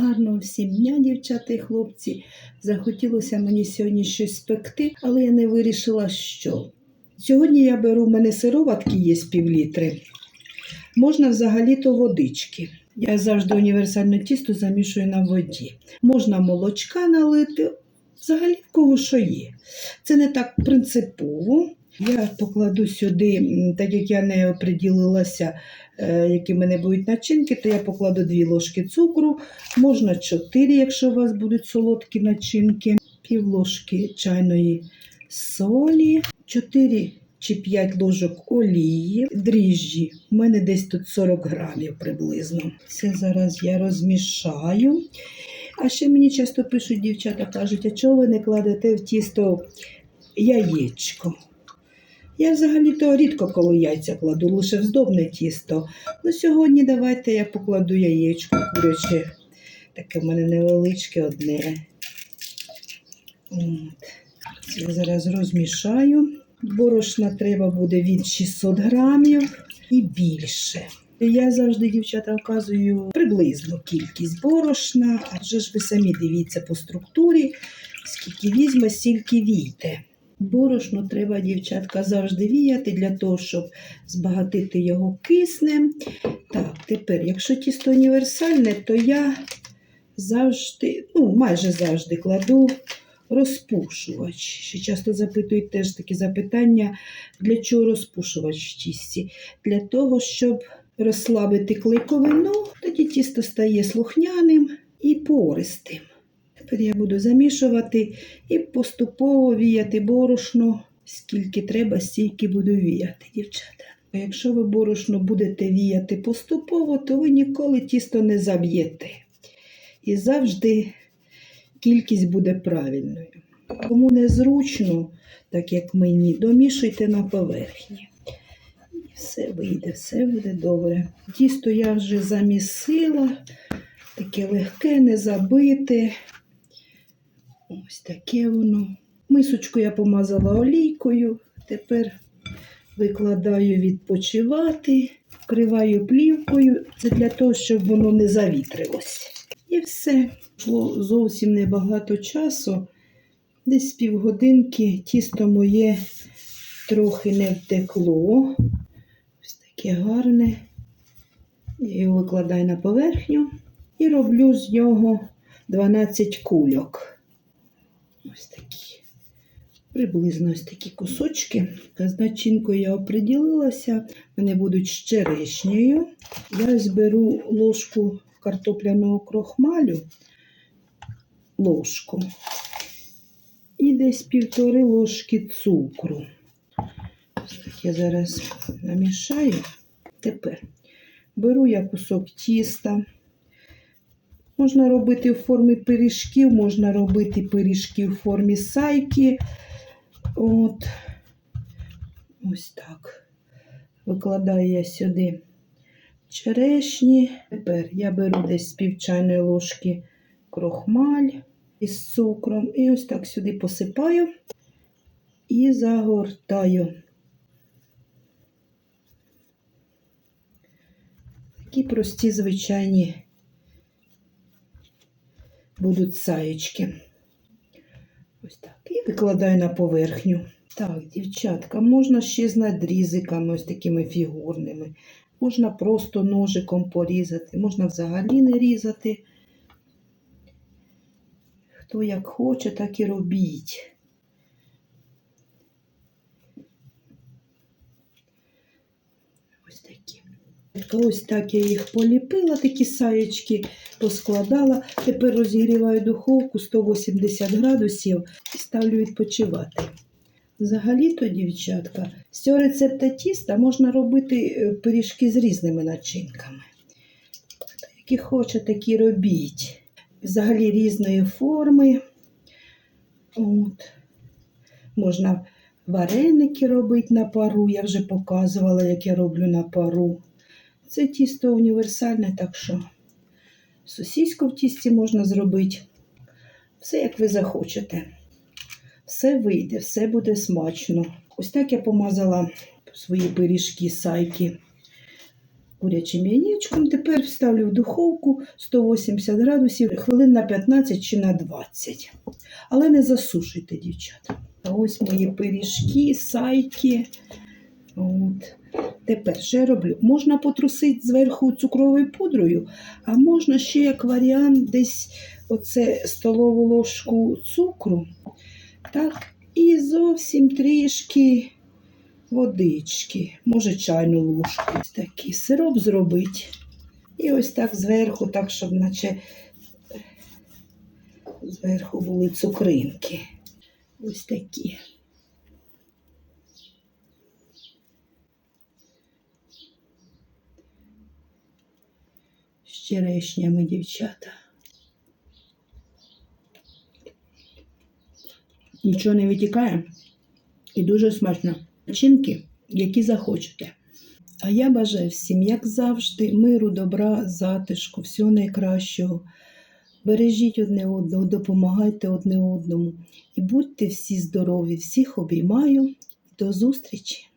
Гарного всім дня, дівчата і хлопці. Захотілося мені сьогодні щось спекти, але я не вирішила, що. Сьогодні я беру, в мене сироватки є з півлітри. Можна взагалі-то водички. Я завжди універсальне тісто замішую на воді. Можна молочка налити, взагалі в кого що є. Це не так принципово. Я покладу сюди, так як я не оприділилася, е, які в мене будуть начинки, то я покладу 2 ложки цукру, можна 4, якщо у вас будуть солодкі начинки, пів ложки чайної солі, 4 чи 5 ложок олії, дріжджі. У мене десь тут 40 грамів приблизно. Це зараз я розмішаю. А ще мені часто пишуть дівчата, кажуть, а чого ви не кладете в тісто яєчко? Я взагалі-то рідко коли яйця кладу, лише в здобне тісто. Ну сьогодні давайте я покладу яєчко куряче. Таке в мене невеличке одне. От. Це зараз розмішаю. Борошна треба буде від 600 грамів і більше. Я завжди, дівчата, вказую приблизну кількість борошна, адже ж ви самі дивіться по структурі, скільки візьме, стільки війте. Борошно треба, дівчатка, завжди віяти для того, щоб збагатити його киснем. Так, тепер, якщо тісто універсальне, то я завжди, ну, майже завжди кладу розпушувач. Ще часто запитують теж такі запитання, для чого розпушувач в тісті? Для того, щоб розслабити клейковину, тоді тісто стає слухняним і пористим. Тепер я буду замішувати і поступово віяти борошно, скільки треба, стільки буду віяти, дівчата. Якщо ви борошно будете віяти поступово, то ви ніколи тісто не заб'єте. І завжди кількість буде правильною. Кому незручно, так як мені, домішуйте на поверхні. І все вийде, все буде добре. Тісто я вже замісила, таке легке, не забите. Ось таке воно. Мисочку я помазала олійкою. Тепер викладаю відпочивати, вкриваю плівкою. Це для того, щоб воно не завітрилось. І все. Пройшло зовсім небагато часу. Десь півгодинки тісто моє трохи не втекло. Ось таке гарне. Я його викладаю на поверхню і роблю з нього 12 кульок. Ось такі. Приблизно ось такі кусочки. З начинкою я оприділилася. Вони будуть з черешнею. Я ось беру ложку картопляного крохмалю, ложку. І десь півтори ложки цукру. Ось так я зараз намішаю. Тепер беру я кусок тіста. Можна робити в формі пиріжків, можна робити пиріжки в формі сайки. От. Ось так. Викладаю я сюди черешні. Тепер я беру десь пів чайної ложки крохмаль із цукром. І ось так сюди посипаю і загортаю. Такі прості звичайні будуть саєчки. Ось так. І викладаю на поверхню. Так, дівчатка, можна ще з надрізиками, ось такими фігурними. Можна просто ножиком порізати, можна взагалі не різати. Хто як хоче, так і робіть. Ось такі. Ось так я їх поліпила, такі саєчки поскладала. Тепер розігріваю духовку 180 градусів і ставлю відпочивати. Взагалі-то, дівчатка, з цього рецепта тіста можна робити е, пиріжки з різними начинками. Які хоче, такі робіть. Взагалі різної форми. От. Можна вареники робити на пару. Я вже показувала, як я роблю на пару. Це тісто універсальне, так що сосіську в тісті можна зробити. Все, як ви захочете. Все вийде, все буде смачно. Ось так я помазала свої пиріжки сайки курячим яєчком. Тепер вставлю в духовку 180 градусів хвилин на 15 чи на 20. Але не засушуйте, дівчата. Ось мої пиріжки, сайки. От. Тепер я роблю? Можна потрусити зверху цукровою пудрою, а можна ще як варіант десь оце столову ложку цукру. Так, і зовсім трішки водички, може чайну ложку. Ось такий сироп зробити. І ось так зверху, так, щоб наче зверху були цукринки. Ось такі. З черешнями, дівчата. Нічого не витікає і дуже смачно. Начинки, які захочете. А я бажаю всім, як завжди, миру, добра, затишку, всього найкращого. Бережіть одне одного, допомагайте одне одному. І будьте всі здорові, всіх обіймаю. До зустрічі!